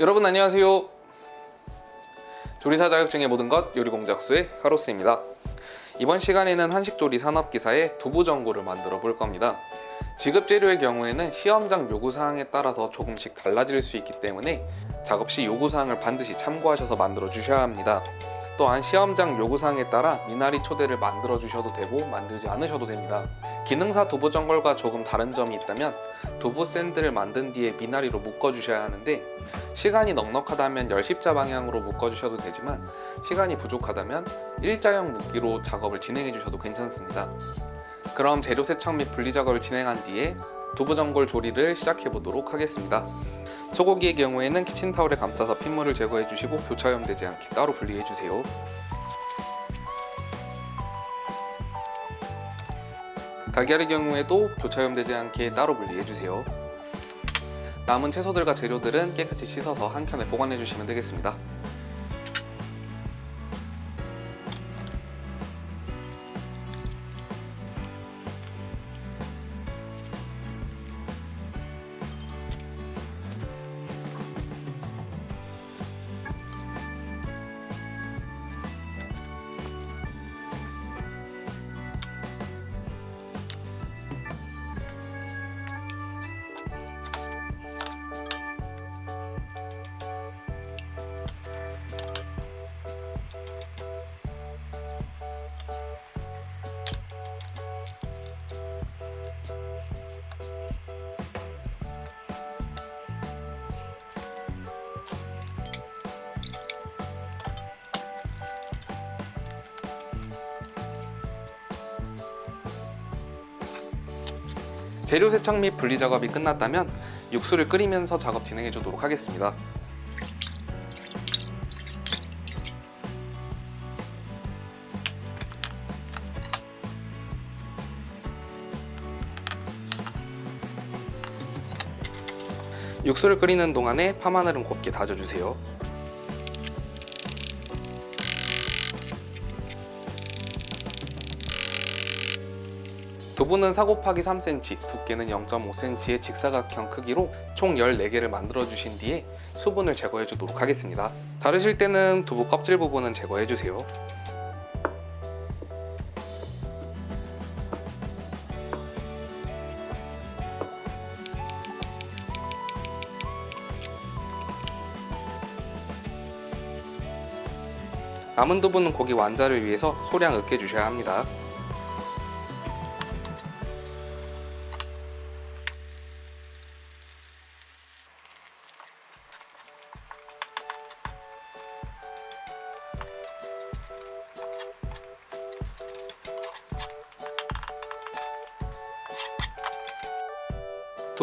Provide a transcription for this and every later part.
여러분 안녕하세요. 조리사 자격증의 모든 것 요리 공작수의 하로스입니다. 이번 시간에는 한식조리 산업기사의 두부 전구를 만들어 볼 겁니다. 지급 재료의 경우에는 시험장 요구 사항에 따라서 조금씩 달라질 수 있기 때문에 작업 시 요구 사항을 반드시 참고하셔서 만들어 주셔야 합니다. 또한 시험장 요구사항에 따라 미나리 초대를 만들어 주셔도 되고 만들지 않으셔도 됩니다. 기능사 두부 전골과 조금 다른 점이 있다면 두부 샌드를 만든 뒤에 미나리로 묶어 주셔야 하는데 시간이 넉넉하다면 열십자 방향으로 묶어 주셔도 되지만 시간이 부족하다면 일자형 묶기로 작업을 진행해 주셔도 괜찮습니다. 그럼 재료 세척 및 분리 작업을 진행한 뒤에 두부 전골 조리를 시작해 보도록 하겠습니다. 소고기의 경우에는 키친타올에 감싸서 핏물을 제거해 주시고 교차염되지 않게 따로 분리해 주세요. 달걀의 경우에도 교차염되지 않게 따로 분리해 주세요. 남은 채소들과 재료들은 깨끗이 씻어서 한 켠에 보관해 주시면 되겠습니다. 재료 세척 및 분리 작업이 끝났다면 육수를 끓이면서 작업 진행해 주도록 하겠습니다. 육수를 끓이는 동안에 파마늘은 곱게 다져주세요. 두부는 4 곱하기 3cm, 두께는 0.5cm의 직사각형 크기로 총 14개를 만들어 주신 뒤에 수분을 제거해 주도록 하겠습니다. 자르실 때는 두부 껍질 부분은 제거해 주세요. 남은 두부는 고기 완자를 위해서 소량 으깨 주셔야 합니다.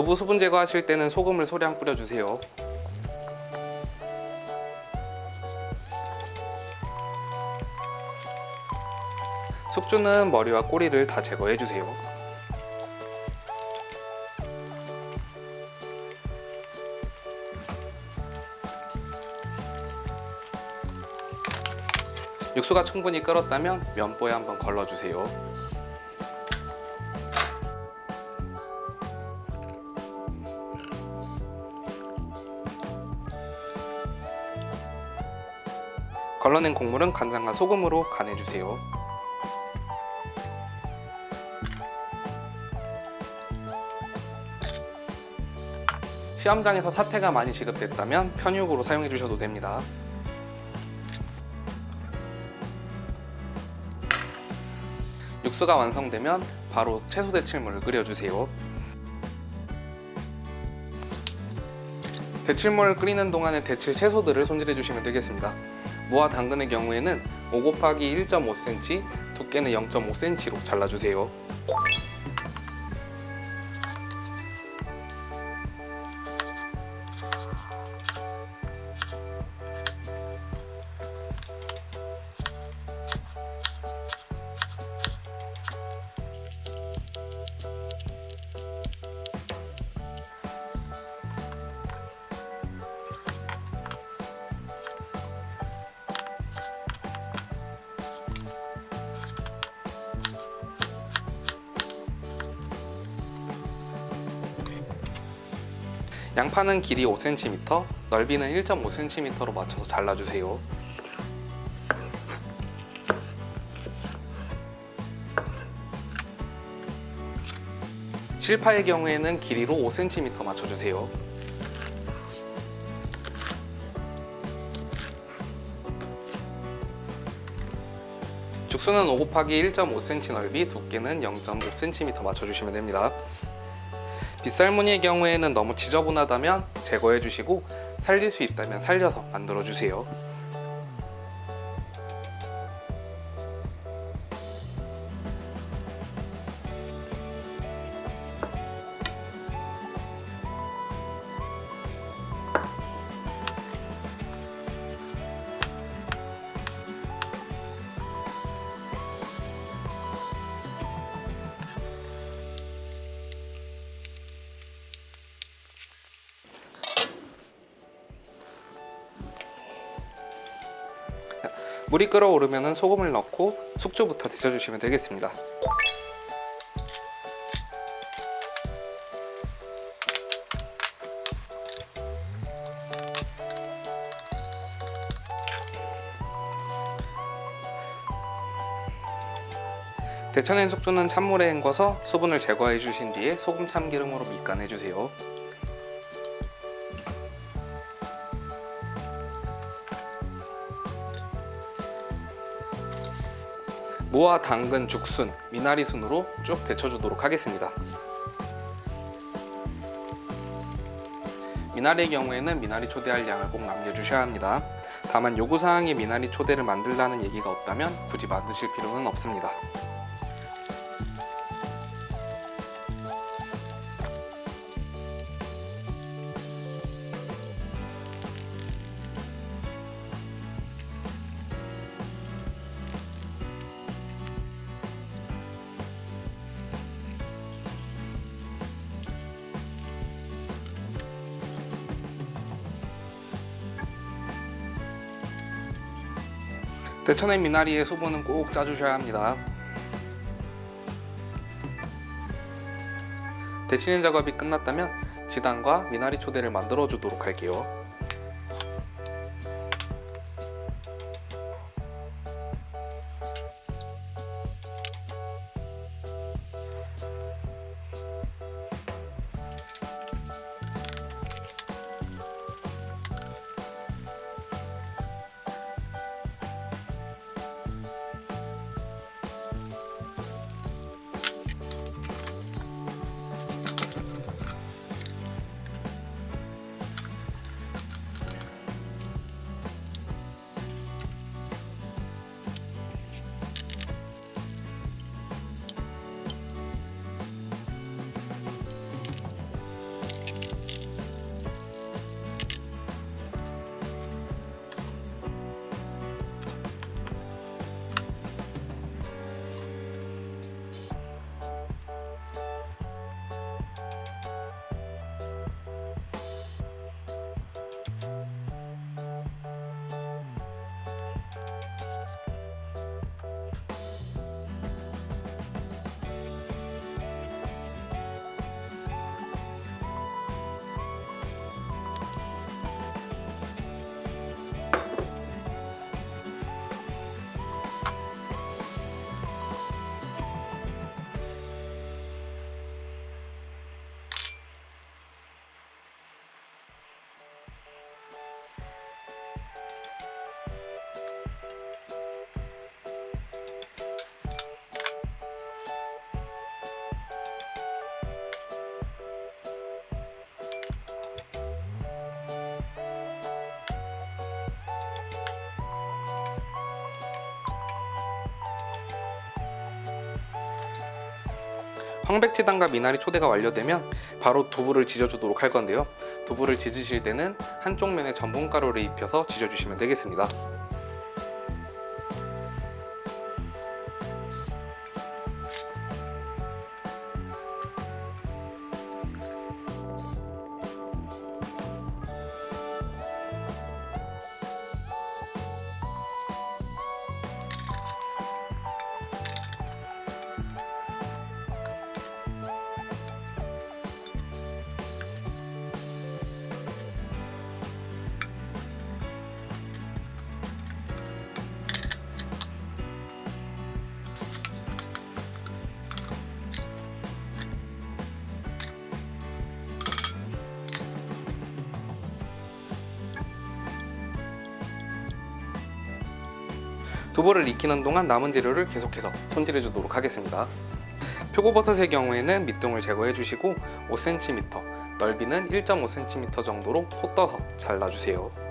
두부 수분 제거하실 때는 소금을 소량 뿌려주세요. 숙주는 머리와 꼬리를 다 제거해주세요. 육수가 충분히 끓었다면 면보에 한번 걸러주세요. 걸러낸 국물은 간장과 소금으로 간해주세요. 시험장에서 사태가 많이 지급됐다면 편육으로 사용해 주셔도 됩니다. 육수가 완성되면 바로 채소 데칠물을 끓여주세요. 데칠물을 끓이는 동안에 데칠 채소들을 손질해 주시면 되겠습니다. 무와 당근의 경우에는 5 곱하기 1.5cm, 두께는 0.5cm로 잘라주세요. 양파는 길이 5cm, 넓이는 1.5cm로 맞춰서 잘라주세요. 실파의 경우에는 길이로 5cm 맞춰주세요. 죽수는 5 곱하기 1.5cm 넓이, 두께는 0.5cm 맞춰주시면 됩니다. 빗살무늬의 경우에는 너무 지저분하다면 제거해 주시고 살릴 수 있다면 살려서 만들어 주세요. 끓어오르면 소금을 넣고 숙주부터 데쳐주시면 되겠습니다. 데쳐낸 숙주는 찬물에 헹궈서 수분을 제거해 주신 뒤에 소금 참기름으로 밑간해 주세요. 무와 당근, 죽순, 미나리 순으로 쭉 데쳐주도록 하겠습니다. 미나리의 경우에는 미나리 초대할 양을 꼭 남겨주셔야 합니다. 다만 요구사항에 미나리 초대를 만들라는 얘기가 없다면 굳이 만드실 필요는 없습니다. 데쳐낸 미나리의 수분은 꼭 짜주셔야 합니다. 데치는 작업이 끝났다면 지단과 미나리 초대를 만들어 주도록 할게요. 황백지단과 미나리 초대가 완료되면 바로 두부를 지져주도록 할 건데요. 두부를 지지실 때는 한쪽 면에 전분가루를 입혀서 지져주시면 되겠습니다. 두부를 익히는 동안 남은 재료를 계속해서 손질해 주도록 하겠습니다. 표고버섯의 경우에는 밑둥을 제거해 주시고 5cm, 넓이는 1.5cm 정도로 코 떠서 잘라주세요.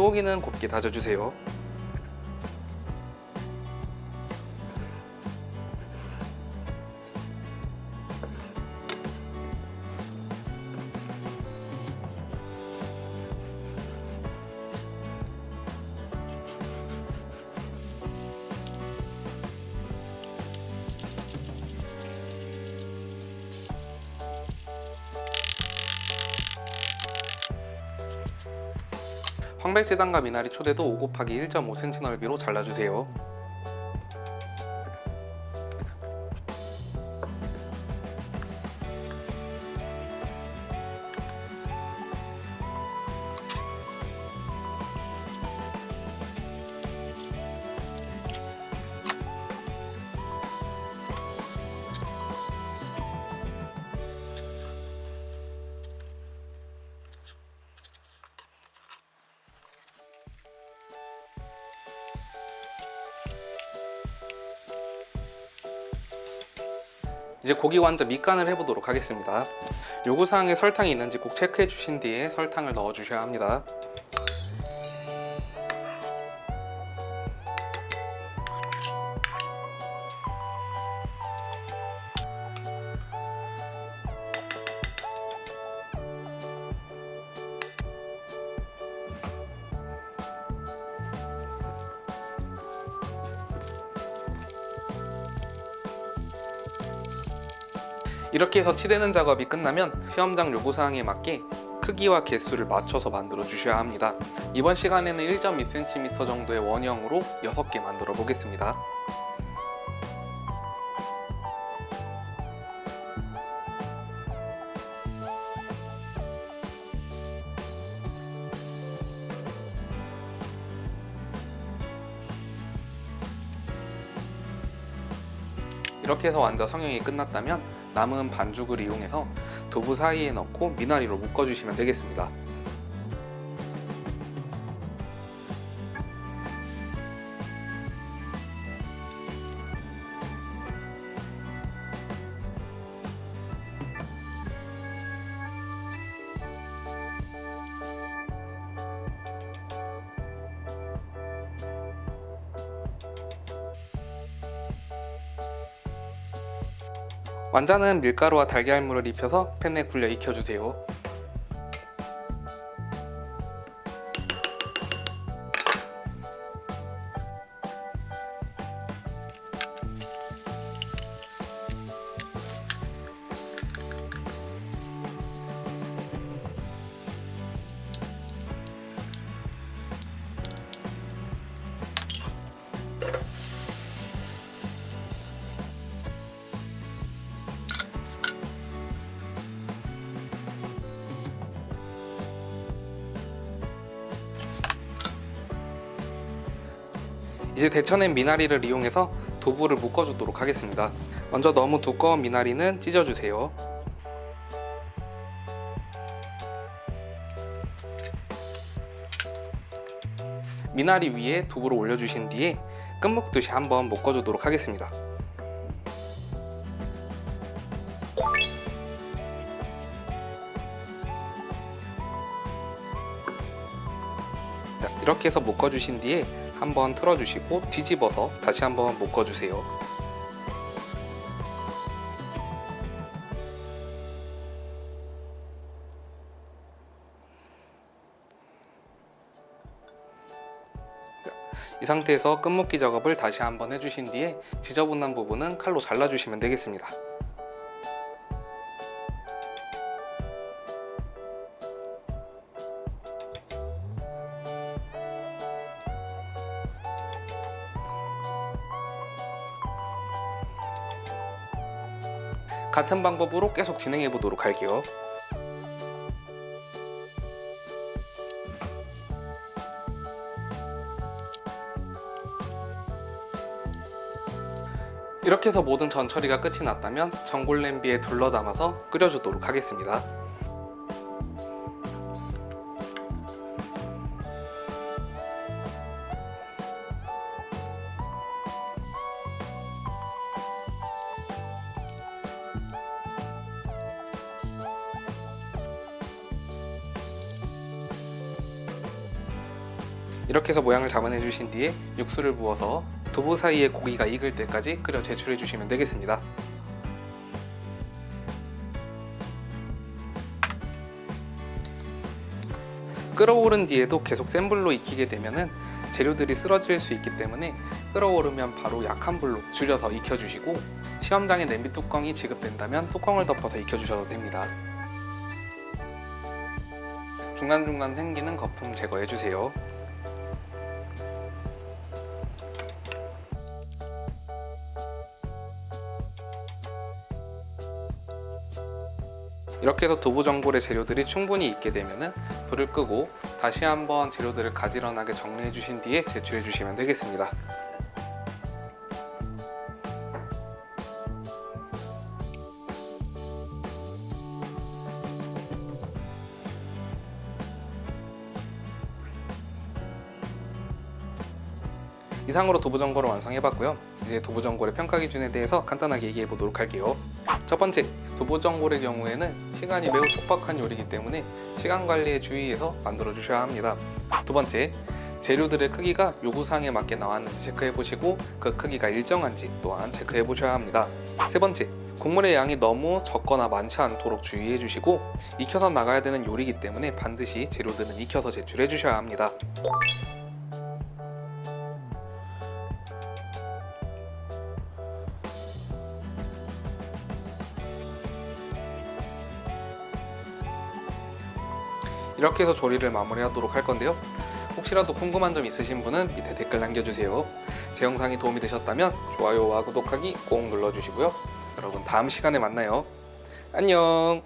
소고기는 곱게 다져주세요. 황백지단과 미나리 초대도 5 곱하기 1.5cm 넓이로 잘라주세요. 이제 고기 완자 밑간을 해보도록 하겠습니다. 요구사항에 설탕이 있는지 꼭 체크해 주신 뒤에 설탕을 넣어 주셔야 합니다. 이렇게 해서 치대는 작업이 끝나면 시험장 요구사항에 맞게 크기와 개수를 맞춰서 만들어 주셔야 합니다. 이번 시간에는 1.2cm 정도의 원형으로 6개 만들어 보겠습니다. 이렇게 해서 완자 성형이 끝났다면 남은 반죽을 이용해서 두부 사이에 넣고 미나리로 묶어주시면 되겠습니다. 완자는 밀가루와 달걀물을 입혀서 팬에 굴려 익혀주세요. 이제 데쳐낸 미나리를 이용해서 두부를 묶어주도록 하겠습니다. 먼저 너무 두꺼운 미나리는 찢어주세요. 미나리 위에 두부를 올려주신 뒤에 끝묶듯이 한번 묶어주도록 하겠습니다. 자, 이렇게 해서 묶어주신 뒤에 한번 틀어주시고 뒤집어서 다시 한번 묶어주세요. 이 상태에서 끝묶기 작업을 다시 한번 해주신 뒤에 지저분한 부분은 칼로 잘라주시면 되겠습니다. 같은 방법으로 계속 진행해 보도록 할게요. 이렇게 해서 모든 전 처리가 끝이 났다면 전골 냄비에 둘러 담아서 끓여주도록 하겠습니다. 이렇게 해서 모양을 잡아내 주신 뒤에 육수를 부어서 두부 사이에 고기가 익을 때까지 끓여 제출해 주시면 되겠습니다. 끓어오른 뒤에도 계속 센 불로 익히게 되면은 재료들이 쓰러질 수 있기 때문에 끓어오르면 바로 약한 불로 줄여서 익혀주시고 시험장에 냄비 뚜껑이 지급된다면 뚜껑을 덮어서 익혀주셔도 됩니다. 중간중간 생기는 거품 제거해주세요. 이렇게 해서 두부 전골의 재료들이 충분히 익게 되면은 불을 끄고 다시 한번 재료들을 가지런하게 정리해 주신 뒤에 제출해 주시면 되겠습니다. 이상으로 두부 전골을 완성해봤고요. 이제 두부 전골의 평가 기준에 대해서 간단하게 얘기해 보도록 할게요. 첫 번째, 두부 전골의 경우에는 시간이 매우 촉박한 요리이기 때문에 시간 관리에 주의해서 만들어 주셔야 합니다. 두 번째, 재료들의 크기가 요구사항에 맞게 나왔는지 체크해 보시고 그 크기가 일정한지 또한 체크해 보셔야 합니다. 세 번째, 국물의 양이 너무 적거나 많지 않도록 주의해 주시고 익혀서 나가야 되는 요리이기 때문에 반드시 재료들은 익혀서 제출해 주셔야 합니다. 이렇게 해서 조리를 마무리하도록 할 건데요. 혹시라도 궁금한 점 있으신 분은 밑에 댓글 남겨주세요. 제 영상이 도움이 되셨다면 좋아요와 구독하기 꼭 눌러주시고요. 여러분 다음 시간에 만나요. 안녕.